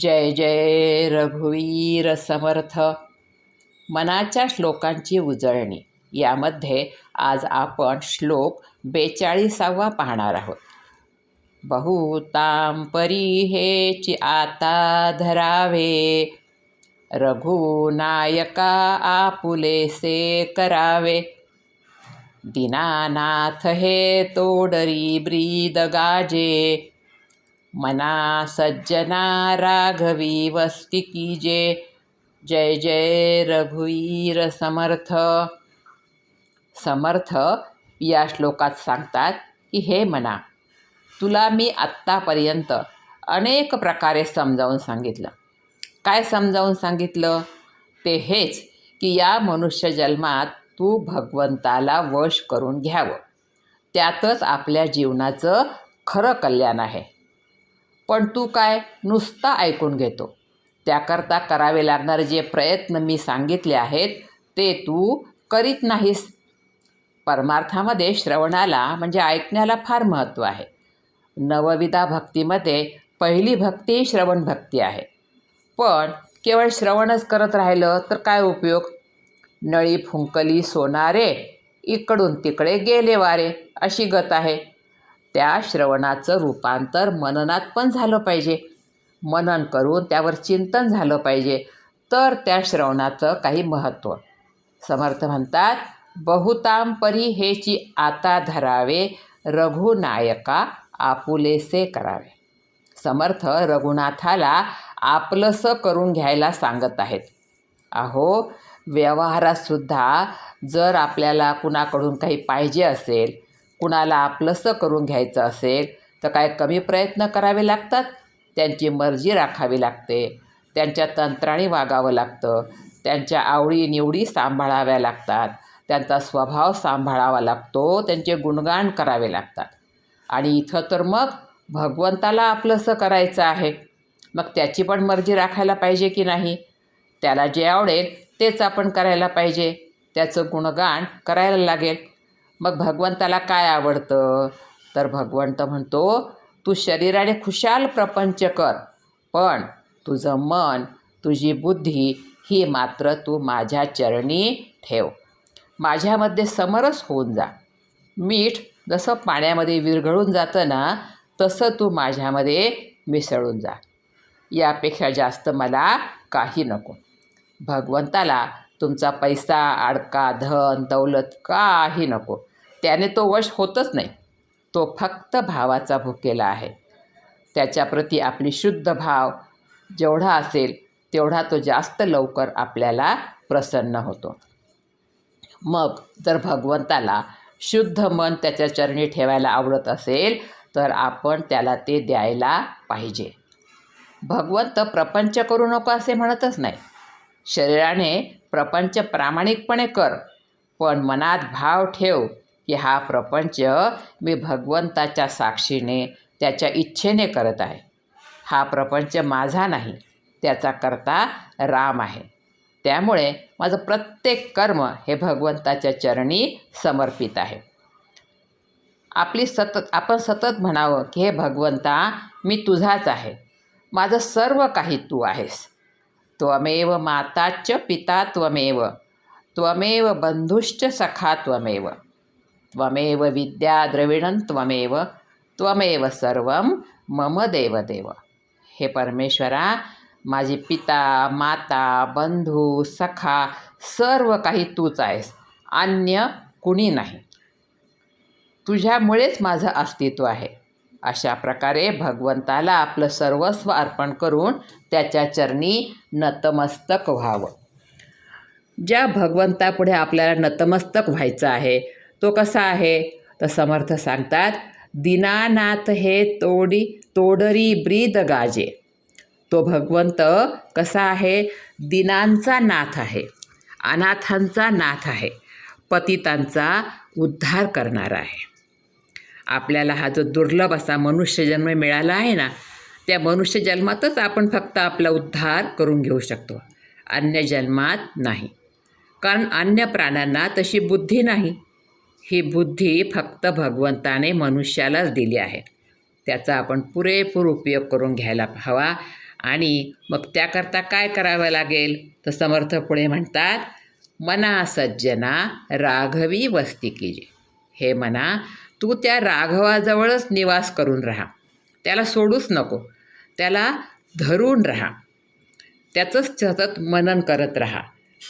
जय जय रघुवीर समर्थ. मनाच्या श्लोकांची उजळणी. यामध्ये आज आपण श्लोक बेचाळीसावा पाहणार आहोत. बहुतां परी हेची आता धरावे. रघुनायका आपुलेसे करावे. दीनानाथ हे तोडरी ब्रीद गाजे. मना सज्जना राघवी वस्ती कीजे जय जय रघुवीर समर्थ। समर्थ या श्लोकात सांगतात की हे मना तुला मी आत्तापर्यंत अनेक प्रकारे समजावून सांगितलं. काय समजावून सांगितलं? ते हेच की या मनुष्य जन्मात तू भगवंताला वश करून घ्यावं. त्यातच आपल्या जीवनाचं खरं कल्याण आहे. पण तू काय नुसता ऐकून घेतो. त्याकरता करावे लागणारे जे प्रयत्न मी सांगितले आहेत ते तू करीत नाहीस. परमार्थामध्ये श्रवणाला म्हणजे ऐकण्याला फार महत्त्व आहे. नवविधा भक्तीमध्ये पहिली भक्ती श्रवण भक्ती आहे. पण केवळ श्रवणच करत राहिलं तर काय उपयोग? नळी फुंकली सोनारे इकडून तिकडे गेले वारे अशी गत आहे. त्या श्रवणाचं रूपांतर मननात पण झालं पाहिजे. मनन करून त्यावर चिंतन झालं पाहिजे. तर त्या श्रवणाचं काही महत्त्व समर्थ म्हणतात बहुतांपरी परी हेची आता धरावे रघुनायका आपुलेसे करावे. समर्थ रघुनाथाला आपलंसं करून घ्यायला सांगत आहेत. अहो व्यवहारातसुद्धा जर आपल्याला कुणाकडून काही पाहिजे असेल कुणाला आपलंसं करून घ्यायचं असेल तर काय कमी प्रयत्न करावे लागतात? त्यांची मर्जी राखावी लागते. त्यांच्या तंत्राने वागावं लागतं. त्यांच्या आवडी निवडी सांभाळाव्या लागतात. त्यांचा स्वभाव सांभाळावा लागतो. त्यांचे गुणगान करावे लागतात. आणि इथं तर मग भगवंताला आपलंसं करायचं आहे. मग त्याची पण मर्जी राखायला पाहिजे की नाही? त्याला जे आवडेल तेच आपण करायला पाहिजे. त्याचं गुणगान करायला लागेल. मग भगवंताला काय आवडतं? तर भगवंत म्हणतो तू शरीराने खुशाल प्रपंच कर पण तुझं मन तुझी बुद्धी ही मात्र तू माझ्या चरणी ठेव. माझ्यामध्ये समरस होऊन जा. मीठ जसं पाण्यामध्ये विरघळून जातं ना तसं तू माझ्यामध्ये मिसळून जा. यापेक्षा जास्त मला काही नको. भगवंताला तुमचा पैसा आडका धन दौलत काही नको. त्याने तो वश होतच नाही. तो फक्त भावाचा भुकेला आहे. त्याच्याप्रती आपली शुद्ध भाव जेवढा असेल तेवढा तो जास्त लवकर आपल्याला प्रसन्न होतो. मग जर भगवंताला शुद्ध मन त्याच्या चरणी ठेवायला आवडत असेल तर आपण त्याला ते द्यायला पाहिजे. भगवंत प्रपंच करू नको असे म्हणतच नाही. शरीराने प्रपंच प्रामाणिकपणे कर पण मनात भाव ठेव की हा प्रपंच मी भगवंताच्या साक्षीने त्याच्या इच्छेने करत आहे. हा प्रपंच माझा नाही त्याचा करता राम आहे. त्यामुळे माझं प्रत्येक कर्म हे भगवंताच्या चरणी समर्पित आहे. आपली सतत आपण सतत म्हणावं की हे भगवंता मी तुझाच आहे. माझं सर्व काही तू आहेस. त्वमेव माताच पिता त्वमेव. त्वमेव बंधुश्च सखा त्वमेव. त्वमेव विद्या द्रविणं त्वमेव त्वमेव सर्व मम देवदेव। हे परमेश्वरा माझी पिता माता बंधू सखा सर्व काही तूच आहेस अन्य कुणी नाही। तुझ्यामुळेच माझं अस्तित्व आहे। अशा प्रकारे भगवंताला आपलं सर्वस्व अर्पण करून त्याच्या चरणी नतमस्तक व्हावं। ज्या भगवंतापुढे आपल्याला नतमस्तक व्हायचं आहे तो कसा आहे? तर समर्थ सांगतात दिनानाथ हे तोडी तोडरी ब्रीद गाजे. तो भगवंत कसा आहे? दिनांचा नाथ आहे अनाथांचा नाथ आहे पतितांचा उद्धार करणारा आहे. आपल्याला हा जो दुर्लभ असा मनुष्यजन्म मिळाला आहे ना त्या मनुष्य जन्मातच आपण फक्त आपला उद्धार करून घेऊ शकतो अन्य जन्मात नाही. कारण अन्य प्राण्यांना तशी बुद्धी नाही. ही बुद्धी फक्त भगवंताने मनुष्यालाच दिली आहे. त्याचा आपण पुरेपूर उपयोग करून घ्यायला हवा आणि मग त्याकरता काय करावं लागेल? तर समर्थ पुढे म्हणतात मना सज्जना राघवी वस्ती कीजे हे म्हणा तू त्या राघवाजवळच निवास करून राहा. त्याला सोडूच नको. त्याला धरून राहा. त्याचंच सतत मनन करत राहा.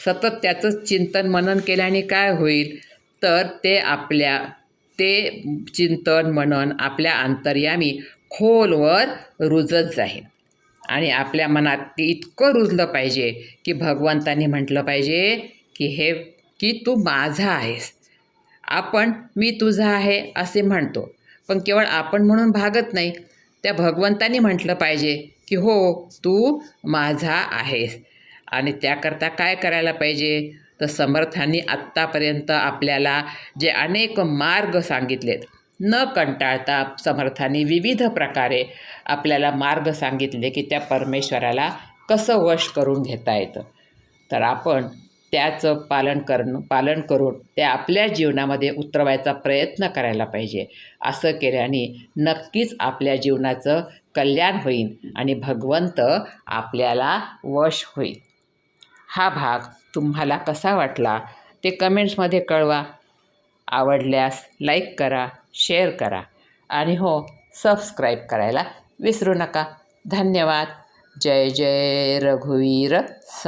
सतत त्याचंच चिंतन मनन केल्याने काय होईल? तर ते आपल्या ते चिंतन मनन आपल्या अंतर्यामी खोलवर रुजत जाईल. आणि आपल्या मनात ते इतकं रुजलं पाहिजे की भगवंतानी म्हटलं पाहिजे की हे की तू माझा आहेस. आपण मी तुझा आहे असे म्हणतो. पण केवळ आपण म्हणून भागत नाही. त्या भगवंतानी म्हटलं पाहिजे की हो तू माझा आहेस. आणि त्याकरता काय करायला पाहिजे? तर समर्थांनी आत्तापर्यंत आपल्याला जे अनेक मार्ग सांगितलेत न कंटाळता समर्थांनी विविध प्रकारे आपल्याला मार्ग सांगितले की त्या परमेश्वराला कसं वश करून घेता येतं. तर आपण त्याचं पालन करणं पालन करून ते आपल्या जीवनामध्ये उतरवायचा प्रयत्न करायला पाहिजे. असं केल्याने नक्कीच आपल्या जीवनाचं कल्याण होईल आणि भगवंत आपल्याला वश होईल. हा भाग तुम्हाला कसा वाटला ते कमेंट्समध्ये कळवा. आवडल्यास लाईक करा शेअर करा आणि हो सबस्क्राईब करायला विसरू नका. धन्यवाद. जय जय रघुवीर स